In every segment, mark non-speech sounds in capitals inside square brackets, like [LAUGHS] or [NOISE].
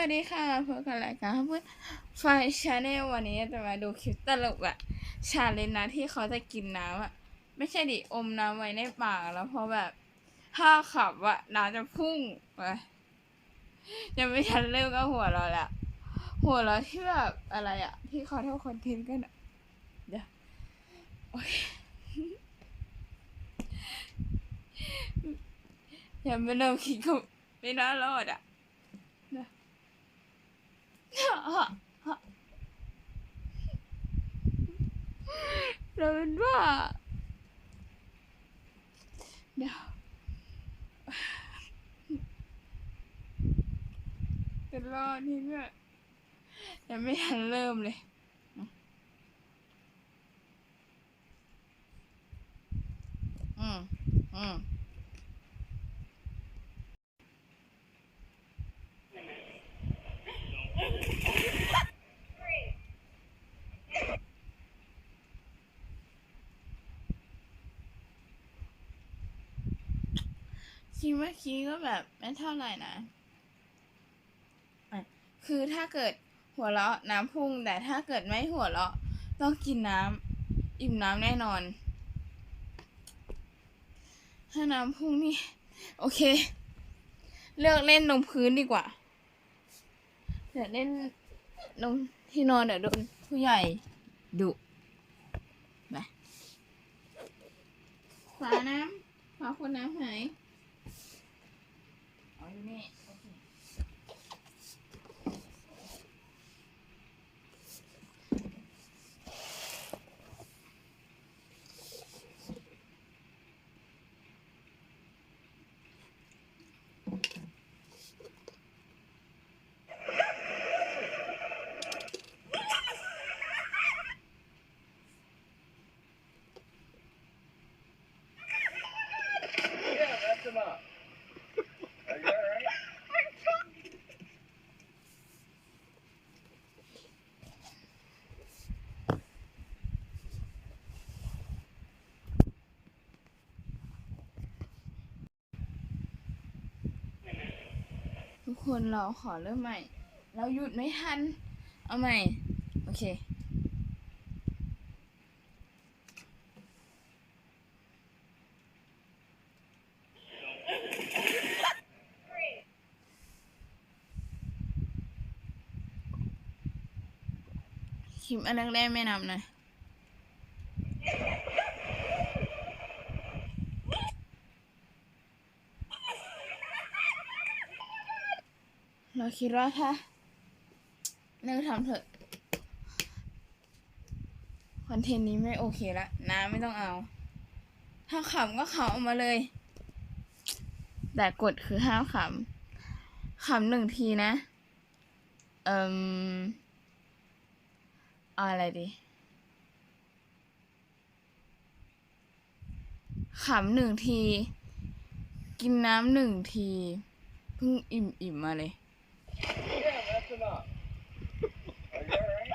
วัสดีค่ะพบกับรายการเพื่อนไฟชาแนลวันนี้จะมาดูคลิปตลกอะชาเลนนะที่เขาจะกินน้ำอะไม่ใช่ดิอมน้ำไว้ในปากแล้วพอแบบ ถ้าขับอะน้ำจะพุ่งไปยังไม่ทันเริ่มก็หัวเราะละหัวเราที่แบบอะไรอะที่เขาเทำคอนเทนต์กันอะเดี๋ยวยังไม่เริ่มคิดก็ไม่น่ารอดอะ เราเป็นว่าเดี๋ยวจะรอดที่เนี่ยยังไม่ทันเริ่มเลยอืมอืม คิดเมื่อกี้ก็แบบไม่เท่าไหร่นะอะคือถ้าเกิดหัวเราะน้ำพุ่ง แต่ถ้าเกิดไม่หัวเราะ ต้องกินน้ำอิ่มน้ำแน่นอน ถ้าน้ำพุ่งนี่ โอเค เลือกเล่นลงพื้นดีกว่า เดี๋ยวเล่นลงที่นอนเดี๋ยวโดนผู้ใหญ่ดุไปฝาน้ำฝาคนน้ำหาย อ๋ออยู่นี่โอเค ทุกคนเราขอเริ่มใหม่ เราหยุดไม่ทัน เอาใหม่ โอเค คลิปอันแรกๆไม่นำนะ เราคิดว่าถ้าเลิกทำเถอะคอนเทนต์นี้ไม่โอเคละน้ำไม่ต้องเอา ถ้าขำก็ขำออกมาเลย แต่กฎคือห้ามขำขำหนึ่งทีนะ เอ่มอาอะไรดีขำหนึ่งที กินน้ำหนึ่งที เพิ่งอิ่มอิ่มมาเลย Yeah, that's enough. Are you alright?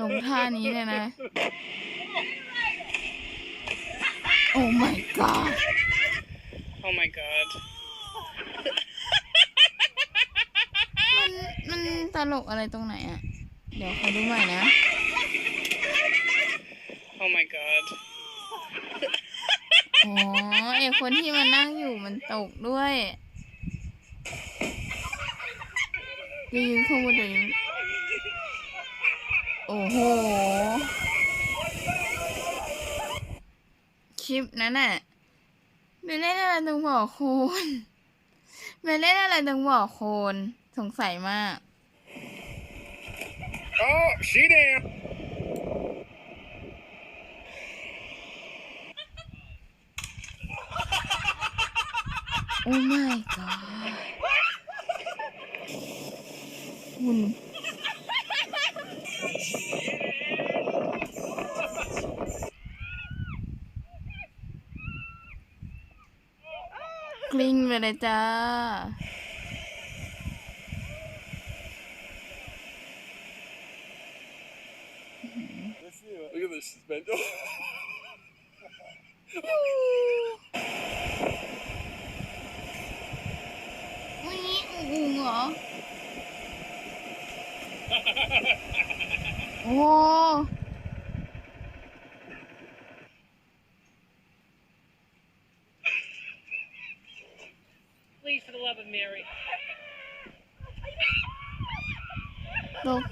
ลงท่านี้เลยนะ โอ้ my god Oh my god. มันมันตลกอะไรตรงไหนอะเดี๋ยวขอดูใหม่นะ Oh my god. อ๋อไอคนที่มันนั่งอยู่มันตกด้วยจะยืนข้างบนจะยืนโอ้โห คลิปนั้นน่ะไม่เล่นอะไรตรงบ่อโคลนไม่เล่นอะไรตรงบ่อโคลนสงสัยมาก Oh, she down. โอ้ my god หุ่นกลิ้งไปเลยจ้า Let's see. Look at this suspension. [LAUGHS] [LAUGHS] งูเหรอ โอ้ลก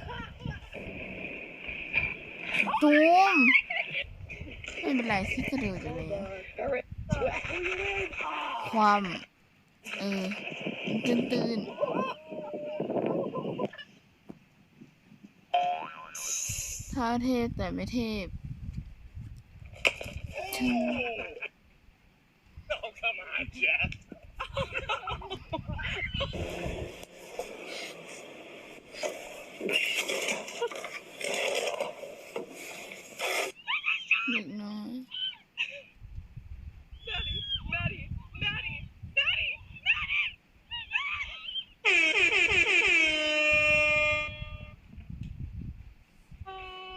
ตูมไม่เป็นไรคิดจะเดืออยู่เลยความ เออ ตื่นตื่นๆถ้าเทพแต่ไม่เทพถึง Oh, come on, Jeff. เด็กน้อย Maddie, Maddie, Maddie, Maddie,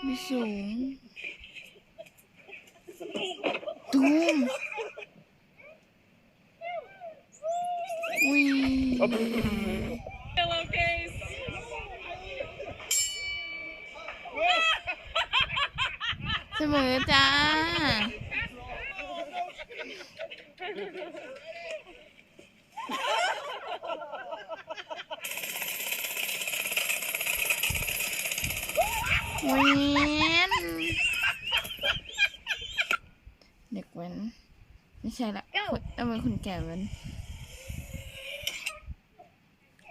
ไม่สูงตูม วิ Pillowcase. เสมอจ้า เวนเด็กเว้น ไม่ใช่ละคนเอาเป็นคนแก่เว้น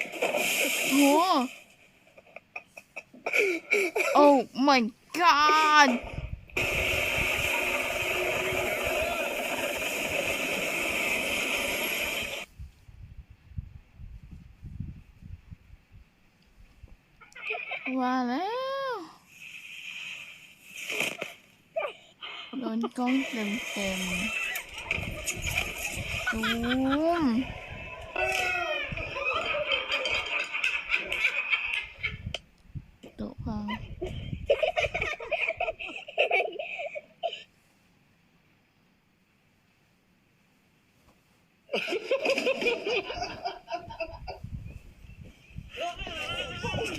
โอ้โห Oh my god ว่าแล้วโดนกล้องเต็มเต็มๆตูมโต๊ะพัง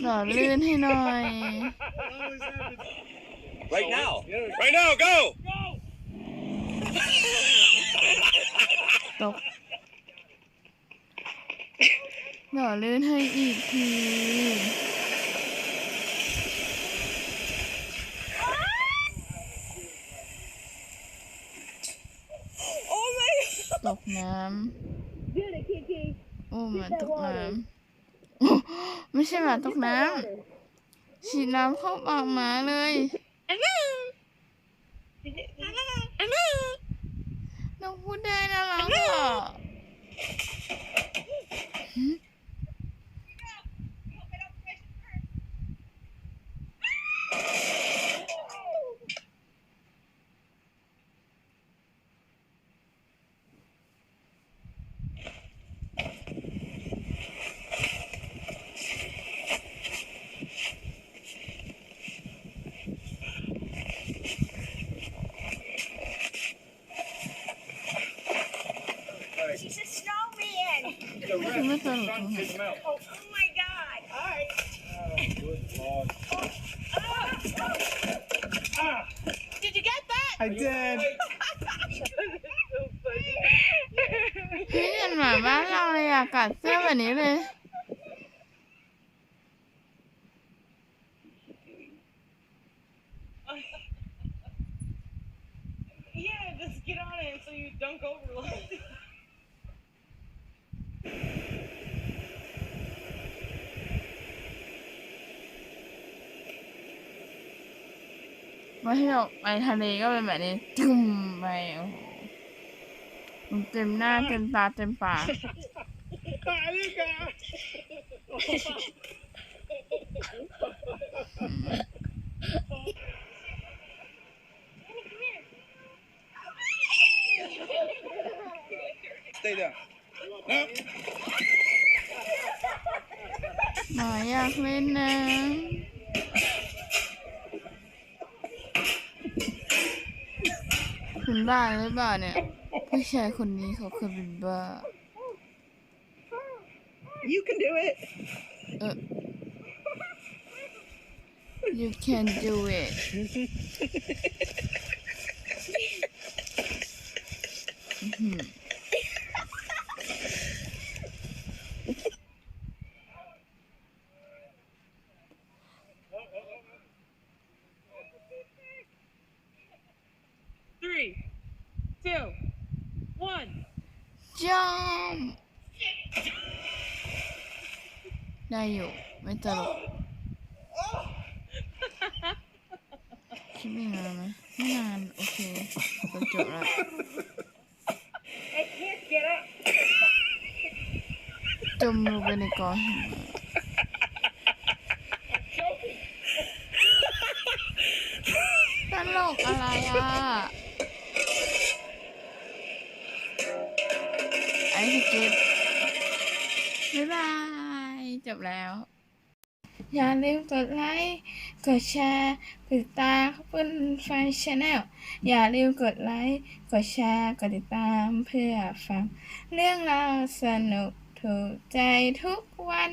หล่อลื่นให้หน่อย Right now. Right now, go. ตก หล่อลื่นให้อีกทีตกน้ำโอ้หมาตกน้ำโอ้ ไม่ใช่หมาตกน้ำฉีดน้ำเข้าปากหมาเลย น้องพูดได้นะรักอะ คือไม่ตลกตรงไหน Oh, oh my god. All right. Did you get that? I did. พี่เห็นหมาบ้านเราเลยอะกัดเสื้อแบบนี้เลย Yeah, just get on it so you dunk over ว่าที่เราไปทะเลก็เป็นแบบนี้จุ่มไปโอ้โหมันเต็มหน้าเต็มตาเต็มปาก Stay there. หมาอยากเล่นน้ำ บ้าหรือเปล่าเนี่ย ผู้ชายคนนี้เขาเคยเป็นบ้า You can do it. เออ you can do it อื้อหือ Three, two, one. จอม ได้อยู่ ไม่ตลกคิดไม่นานไหมไม่นาน โอเคก็จบแล้ว I can't get up. จมลงไปในกอหิมะตลกอะไรอะ ไอ้สเก็ตบ๊ายบาย จบแล้ว อย่าลืมกดไลค์ กดแชร์กดติดตามเพื่อนฟังชาแนลอย่าลืมกดไลค์ กดแชร์ กดติดตามเพื่อฟัง เรื่องราวสนุกถูกใจทุกวัน